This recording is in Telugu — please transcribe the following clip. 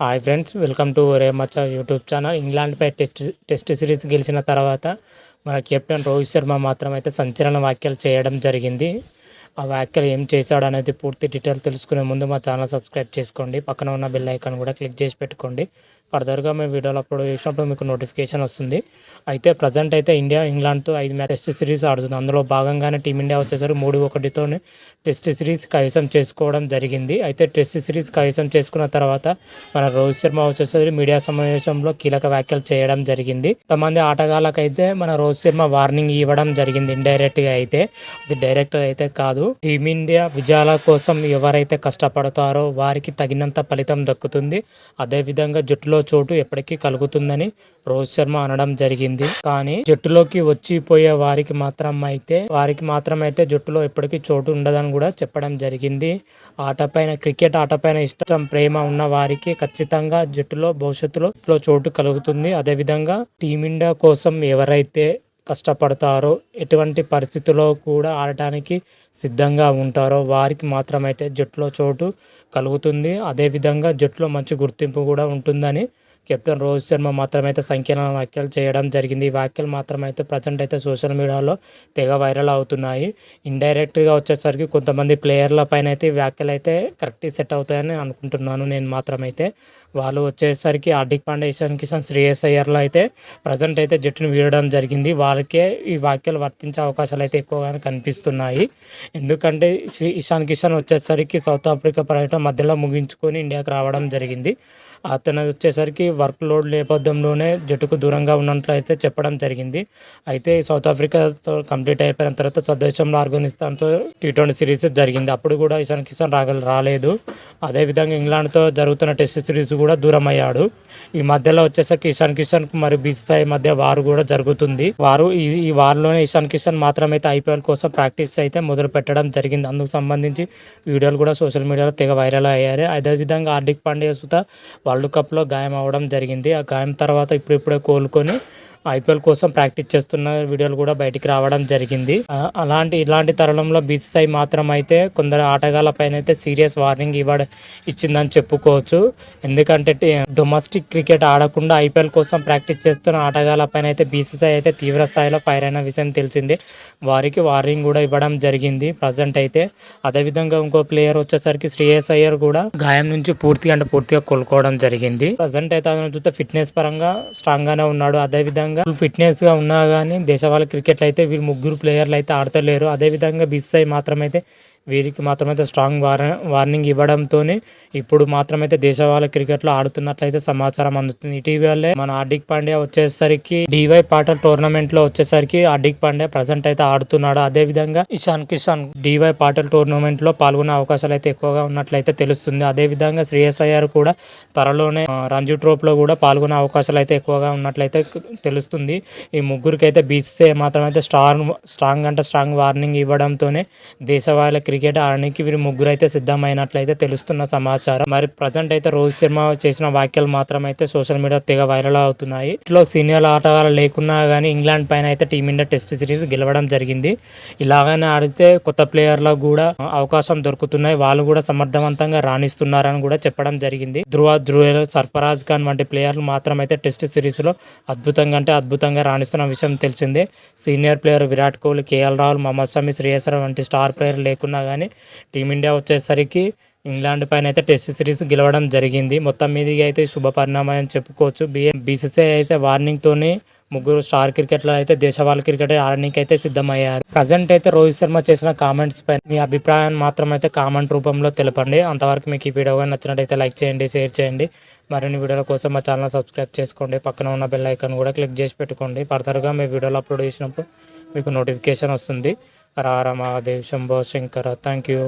హాయ్ ఫ్రెండ్స్ వెల్కమ్ టు రేమచ్చ యూట్యూబ్ ఛానల్ ఇంగ్లాండ్పై టెస్ట్ టెస్ట్ సిరీస్ గెలిచిన తర్వాత మన కెప్టెన్ రోహిత్ శర్మ మాత్రం అయితే సంచలన వ్యాఖ్యలు చేయడం జరిగింది. ఆ వ్యాఖ్యలు ఏం చేశాడు అనేది పూర్తి డీటెయిల్ తెలుసుకునే ముందు మా ఛానల్ సబ్స్క్రైబ్ చేసుకోండి. పక్కన ఉన్న బెల్ ఐకాన్ కూడా క్లిక్ చేసి పెట్టుకోండి. ఫర్దర్గా మేము వీడియోలు అప్లోడ్ చేసినప్పుడు మీకు నోటిఫికేషన్ వస్తుంది. అయితే ప్రజెంట్ అయితే ఇండియా ఇంగ్లాండ్తో ఐదు మ్యాచ్ టెస్ట్ సిరీస్ ఆడుతుంది. అందులో భాగంగానే టీమిండియా వచ్చేసరికి మూడు ఒకటితోనే టెస్ట్ సిరీస్ కైవసం చేసుకోవడం జరిగింది. అయితే టెస్ట్ సిరీస్ కైవసం చేసుకున్న తర్వాత మన రోహిత్ శర్మ వచ్చేసరికి మీడియా సమావేశంలో కీలక వ్యాఖ్యలు చేయడం జరిగింది. కొంతమంది ఆటగాళ్ళకైతే మన రోహిత్ శర్మ వార్నింగ్ ఇవ్వడం జరిగింది ఇండైరెక్ట్గా అయితే. అది డైరెక్ట్ అయితే కాదు టీమిండియా విజయాల కోసం ఎవరైతే కష్టపడతారో వారికి తగినంత ఫలితం దక్కుతుంది. అదేవిధంగా జట్టులో చోటు ఎప్పటికీ కలుగుతుందని రోహిత్ శర్మ అనడం జరిగింది. కానీ జట్టులోకి వచ్చిపోయే వారికి మాత్రం అయితే వారికి మాత్రం అయితే జట్టులో ఎప్పటికీ చోటు ఉండదని కూడా చెప్పడం జరిగింది. ఆటపైన క్రికెట్ ఆటపైన ఇష్టం ప్రేమ ఉన్న వారికి ఖచ్చితంగా జట్టులో భవిష్యత్తులో చోటు కలుగుతుంది. అదేవిధంగా టీమిండియా కోసం ఎవరైతే కష్టపడతారో ఎటువంటి పరిస్థితుల్లో కూడా ఆడటానికి సిద్ధంగా ఉంటారో వారికి మాత్రమైతే జట్టులో చోటు కలుగుతుంది. అదేవిధంగా జట్టులో మంచి గుర్తింపు కూడా ఉంటుందని కెప్టెన్ రోహిత్ శర్మ మాత్రమైతే సంచలన వ్యాఖ్యలు చేయడం జరిగింది. ఈ వ్యాఖ్యలు మాత్రమైతే ప్రజెంట్ అయితే సోషల్ మీడియాలో తెగ వైరల్ అవుతున్నాయి. ఇండైరెక్ట్గా వచ్చేసరికి కొంతమంది ప్లేయర్ల పైన అయితే వ్యాఖ్యలు అయితే కరెక్ట్ సెట్ అవుతాయని అనుకుంటున్నాను నేను మాత్రమైతే. వాళ్ళు వచ్చేసరికి హార్దిక్ పాండే ఇషాన్ కిషన్ శ్రేయస్ అయ్యర్లో అయితే ప్రజెంట్ అయితే జట్టును వీడడం జరిగింది. వాళ్ళకే ఈ వ్యాఖ్యలు వర్తించే అవకాశాలు అయితే ఎక్కువగానే కనిపిస్తున్నాయి. ఎందుకంటే శ్రీ ఇషాన్ కిషన్ వచ్చేసరికి సౌత్ ఆఫ్రికా పర్యటన మధ్యలో ముగించుకొని ఇండియాకి రావడం జరిగింది. అతను వచ్చేసరికి వర్క్ లోడ్ నేపథ్యంలోనే జట్టుకు దూరంగా ఉన్నట్లయితే చెప్పడం జరిగింది. అయితే సౌత్ ఆఫ్రికాతో కంప్లీట్ అయిపోయిన తర్వాత స్వదేశంలో ఆర్గనిస్తాన్తో టీ ట్వంటీ సిరీస్ జరిగింది. అప్పుడు కూడా ఇషాన్ కిషన్ రాగ రాలేదు. అదేవిధంగా ఇంగ్లాండ్తో జరుగుతున్న టెస్ట్ సిరీస్ కూడా దూరం అయ్యాడు ఈ మధ్యలో వచ్చేసరికి ఇషాన్ కిషన్ మరియు బీసీసీఐ మధ్య వారు కూడా జరుగుతుంది. వారు ఈ ఈ వారిలోనే ఇషాన్ కిషన్ మాత్రమైతే ఐపీఎల్ కోసం ప్రాక్టీస్ అయితే మొదలు పెట్టడం జరిగింది. అందుకు సంబంధించి వీడియోలు కూడా సోషల్ మీడియాలో తెగ వైరల్ అయ్యారు. అదేవిధంగా హార్దిక్ పాండ్యా సుత వరల్డ్ కప్లో గాయం అవ్వడం జరిగింది. ఆ గాయం తర్వాత ఇప్పుడిప్పుడే కోలుకొని ఐపీఎల్ కోసం ప్రాక్టీస్ చేస్తున్న వీడియోలు కూడా బయటికి రావడం జరిగింది. అలాంటి ఇలాంటి తరుణంలో బీసీసీఐ మాత్రం అయితే కొందరు ఆటగాళ్ళ పైన అయితే సీరియస్ వార్నింగ్ ఇవ్వడ ఇచ్చిందని చెప్పుకోవచ్చు. ఎందుకంటే డొమెస్టిక్ క్రికెట్ ఆడకుండా ఐపీఎల్ కోసం ప్రాక్టీస్ చేస్తున్న ఆటగాళ్ళ పైన అయితే బీసీసీఐ అయితే తీవ్ర స్థాయిలో ఫైర్ అయిన విషయం తెలిసిందే. వారికి వార్నింగ్ కూడా ఇవ్వడం జరిగింది ప్రజెంట్ అయితే. అదేవిధంగా ఇంకో ప్లేయర్ వచ్చేసరికి శ్రేయస్ అయ్యర్ కూడా గాయం నుంచి పూర్తిగా అంటే పూర్తిగా కోలుకోవడం జరిగింది. ప్రజెంట్ అయితే అతను చూస్తే ఫిట్నెస్ పరంగా స్ట్రాంగ్గానే ఉన్నాడు. అదేవిధంగా ఫిట్నెస్గా ఉన్నా కానీ దేశవాళ క్రికెట్ అయితే వీళ్ళు ముగ్గురు ప్లేయర్లు అయితే ఆడతలేరు. అదేవిధంగా బీసీఐ మాత్రమైతే వీరికి మాత్రమైతే స్ట్రాంగ్ వార్ వార్నింగ్ ఇవ్వడంతోనే ఇప్పుడు మాత్రమైతే దేశవాళ క్రికెట్లో ఆడుతున్నట్లయితే సమాచారం అందుతుంది. ఇటీవలే మన హార్దిక్ పాండ్యా వచ్చేసరికి డివై పాటల్ టోర్నమెంట్లో వచ్చేసరికి హార్దిక్ పాండ్యా ప్రజెంట్ అయితే ఆడుతున్నాడు. అదే విధంగా ఇషాన్ కిషాన్ డివై పాటల్ టోర్నమెంట్లో పాల్గొనే అవకాశాలు అయితే ఎక్కువగా ఉన్నట్లయితే తెలుస్తుంది. అదే విధంగా శ్రేయస్ అయ్యారు కూడా త్వరలోనే రంజీ ట్రోప్లో కూడా పాల్గొనే అవకాశాలు అయితే ఎక్కువగా ఉన్నట్లయితే తెలుస్తుంది. ఈ ముగ్గురికైతే బీసీసీఐ మాత్రమైతే స్ట్రాంగ్ స్ట్రాంగ్ అంటే స్ట్రాంగ్ వార్నింగ్ ఇవ్వడంతోనే దేశవాళ క్రికెట్ క్రికెట్ ఆడడానికి వీరు ముగ్గురు అయితే సిద్ధమైనట్లయితే తెలుస్తున్న సమాచారం. మరి ప్రజెంట్ అయితే రోహిత్ శర్మ చేసిన వ్యాఖ్యలు మాత్రం అయితే సోషల్ మీడియా తెగ వైరల్ అవుతున్నాయి. ఇట్లో సీనియర్ ఆటగాళ్ళు లేకున్నా కానీ ఇంగ్లాండ్ పైన అయితే టీమిండియా టెస్ట్ సిరీస్ గెలవడం జరిగింది. ఇలాగనే ఆడితే కొత్త ప్లేయర్లకు కూడా అవకాశం దొరుకుతున్నాయి. వాళ్ళు కూడా సమర్థవంతంగా రాణిస్తున్నారని కూడా చెప్పడం జరిగింది. ధృవ ధ్రువ సర్ఫరాజ్ ఖాన్ వంటి ప్లేయర్లు మాత్రం అయితే టెస్ట్ సిరీస్లో అద్భుతంగా అంటే అద్భుతంగా రాణిస్తున్న విషయం తెలిసిందే. Senior player Virat Kohli KL Rahul Mohammed Shami Shreyas Iyer వంటి స్టార్ ప్లేయర్ లేకున్నా కానీ టీమిండియా వచ్చేసరికి ఇంగ్లాండ్ పైన అయితే టెస్ట్ సిరీస్ గెలవడం జరిగింది. మొత్తం మీదిగా అయితే శుభ పరిణామం అని చెప్పుకోవచ్చు. బిఏ బీసీసీఐ అయితే వార్నింగ్తోనే ముగ్గురు స్టార్ క్రికెట్లో అయితే దేశవాళ క్రికెట్ ఆడడానికి అయితే సిద్ధమయ్యారు. ప్రజెంట్ అయితే రోహిత్ శర్మ చేసిన కామెంట్స్ పైన మీ అభిప్రాయాన్ని మాత్రం అయితే కామెంట్ రూపంలో తెలపండి. అంతవరకు మీకు ఈ వీడియో కానీ నచ్చినట్టయితే లైక్ చేయండి షేర్ చేయండి. మరిన్ని వీడియోల కోసం మా ఛానల్ సబ్స్క్రైబ్ చేసుకోండి. పక్కన ఉన్న బెల్ ఐకాన్ కూడా క్లిక్ చేసి పెట్టుకోండి. ఫర్దర్గా మీ వీడియోలు అప్లోడ్ చేసినప్పుడు మీకు నోటిఫికేషన్ వస్తుంది. రారా మహాదేవ్ శంభో శంకర థ్యాంక్ యూ